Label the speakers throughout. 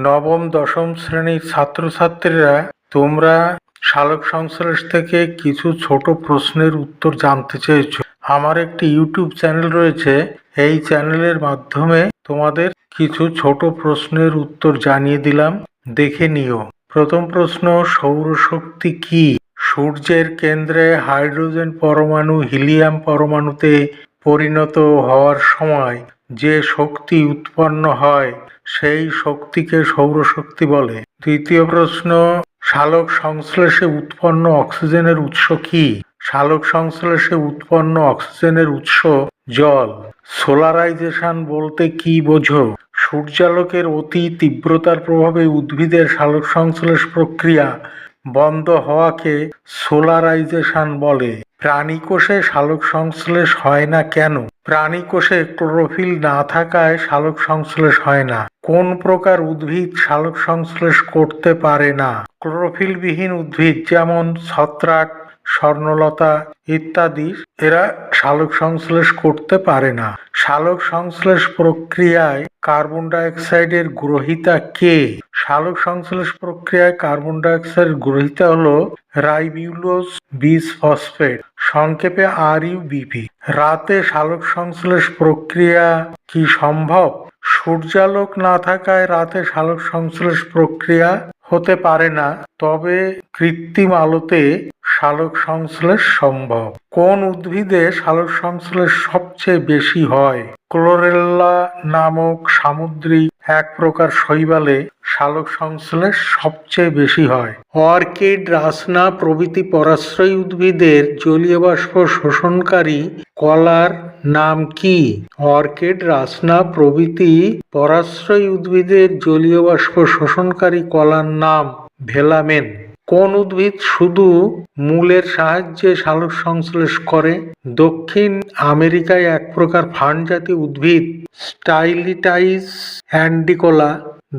Speaker 1: নবম, দশম শ্রেণির ছাত্রছাত্রীরা, তোমরা সালোক সংশ্লেষ থেকে কিছু ছোট প্রশ্নের উত্তর জানতে চেয়েছো। আমার একটি ইউটিউব চ্যানেল রয়েছে, এই চ্যানেলের মাধ্যমে তোমাদের কিছু ছোট প্রশ্নের উত্তর জানিয়ে দিলাম। দেখে নিও। প্রথম প্রশ্ন, সৌরশক্তি কি? সূর্যের কেন্দ্রে হাইড্রোজেন পরমাণু হিলিয়াম পরমাণুতে পরিণত হওয়ার সময় যে শক্তি উৎপন্ন হয় সেই শক্তিকে সৌরশক্তি বলে। দ্বিতীয় প্রশ্ন সালোক সংশ্লেষে উৎপন্ন অক্সিজেনের উৎস কি? সালোক সংশ্লেষে উৎপন্ন অক্সিজেনের উৎস জল। সোলারাইজেশন বলতে কি বোঝো? সূর্যালোকের অতি তীব্রতার প্রভাবে উদ্ভিদের সালোক সংশ্লেষ প্রক্রিয়া বন্ধ হওয়াকে সোলারাইজেশন বলে। প্রাণীকোষে সালোক সংশ্লেষ হয় না কেন? প্রাণী প্রাণীকোষে ক্লোরোফিল না থাকায় সালোক সংশ্লেষ হয় না। কোন প্রকার উদ্ভিদ সালোক সংশ্লেষ করতে পারে না? ক্লোরোফিলবিহীন উদ্ভিদ যেমন ছত্রাক, স্বর্ণলতা ইত্যাদি, এরা সালোক সংশ্লেষ করতে পারে না। সালোক সংশ্লেষ প্রক্রিয়ায় কার্বন ডাইঅক্সাইডের গ্রহিতা কে? সালোক সংশ্লেষ প্রক্রিয়ায় কার্বন ডাইঅক্সাইড গ্রহিতা হলো রাইবিউলোজ বিস ফসফেট, সংক্ষেপে আর বিপি রাতে সালোক সংশ্লেষ প্রক্রিয়া কি সম্ভব? সূর্যালোক না থাকায় রাতে সালোক সংশ্লেষ প্রক্রিয়া হতে পারে না, তবে কৃত্রিম আলোতে সালোক সংশ্লেষ সম্ভব। কোন উদ্ভিদে সালোক সংশ্লেষ সবচেয়ে বেশি হয়? ক্লোরেল্লা নামক সামুদ্রিক এক প্রকার শৈবালে সালোক সংশ্লেষ সবচেয়ে বেশি হয়। অর্কিড, রাসনা প্রভৃতি পরাশ্রয়ী উদ্ভিদের জলীয় বাষ্প শোষণকারী কলার নাম কি? অর্কিড, রাসনা প্রভৃতি পরাশ্রয়ী উদ্ভিদের জলীয় বাষ্প শোষণকারী কলার নাম ভেলামেন। কোন উদ্ভিদ শুধু মূলের সাহায্যে সালোক সংশ্লেষ করে? দক্ষিণ আমেরিকায় এক প্রকার ফার্ন জাতীয় উদ্ভিদ, স্টাইলিটাইস অ্যান্ডিকোলা,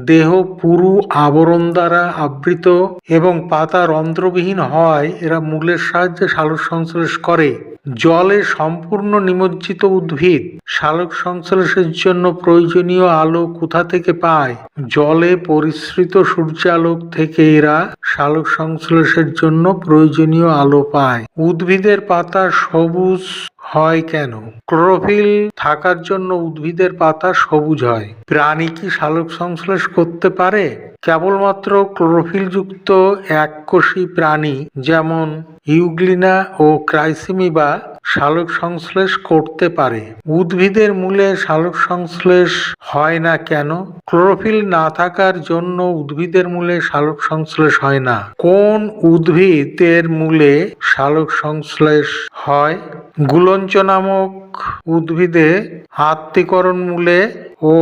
Speaker 1: দেহ পুরু আবরণ দ্বারা আবৃত এবং পাতা রন্ধ্রবিহীন হওয়ায় এরা মূলের সাহায্যে সালোক সংশ্লেষ করে। জলে সম্পূর্ণ নিমজ্জিত উদ্ভিদ। সালোক সংশ্লেষের জন্য প্রয়োজনীয় আলো কোথা থেকে পায়? জলে পরিশ্রিত সূর্যালোক থেকে এরা সালোক সংশ্লেষের জন্য প্রয়োজনীয় আলো পায়। উদ্ভিদের পাতা সবুজ হয় কেন? ক্লোরোফিল থাকার জন্য উদ্ভিদের পাতা সবুজ হয়। প্রাণী কি সালোক সংশ্লেষ করতে পারে? কেবলমাত্র ক্লোরোফিলযুক্ত এককোষী প্রাণী, যেমন ইউগ্লিনা ও ক্রাইসিমিবা সালোক সংশ্লেষ করতে পারে। উদ্ভিদের মূলে সালোক সংশ্লেষ হয় না কেন? ক্লোরোফিল না থাকার জন্য উদ্ভিদের মূলে সালোক সংশ্লেষ হয় না। কোন উদ্ভিদের মূলে সালোক সংশ্লেষ হয়? গুলঞ্চ নামক উদ্ভিদে আত্মীকরণ মূলে ও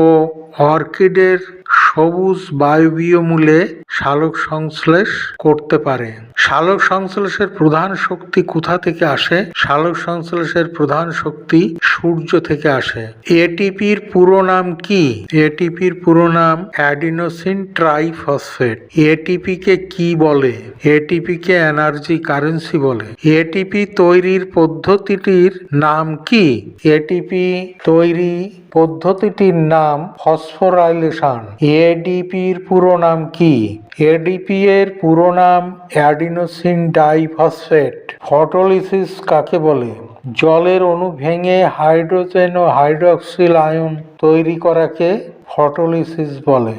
Speaker 1: অর্কিডের সবুজ বায়বীয় মূলে সালোক সংশ্লেষ করতে পারে। সালোক সংশ্লেষের প্রধান শক্তি কোথা থেকে আসে? সালোক সংশ্লেষের প্রধান শক্তি সূর্য থেকে আসে। এটিপির পুরো নাম কি? এটিপির পুরো নাম অ্যাডিনোসিন ট্রাইফসফেট। এটিপি কে বলে? এটিপি কে এনার্জি কারেন্সি বলে। এটিপি তৈরির পদ্ধতিটির নাম কি? এটিপি তৈরি পদ্ধতিটির নাম ফসফোরাইলেশন। এডিপির পুরো নাম কি? এডিপি এর পুরো নাম অ্যাডিনোসিন ডাইফসফেট। ফটোলিসিস কাকে বলে? জলের অণু ভেঙে হাইড্রোজেন ও হাইড্রোক্সিল আয়ন তৈরি করাকে ফটোলিসিস বলে।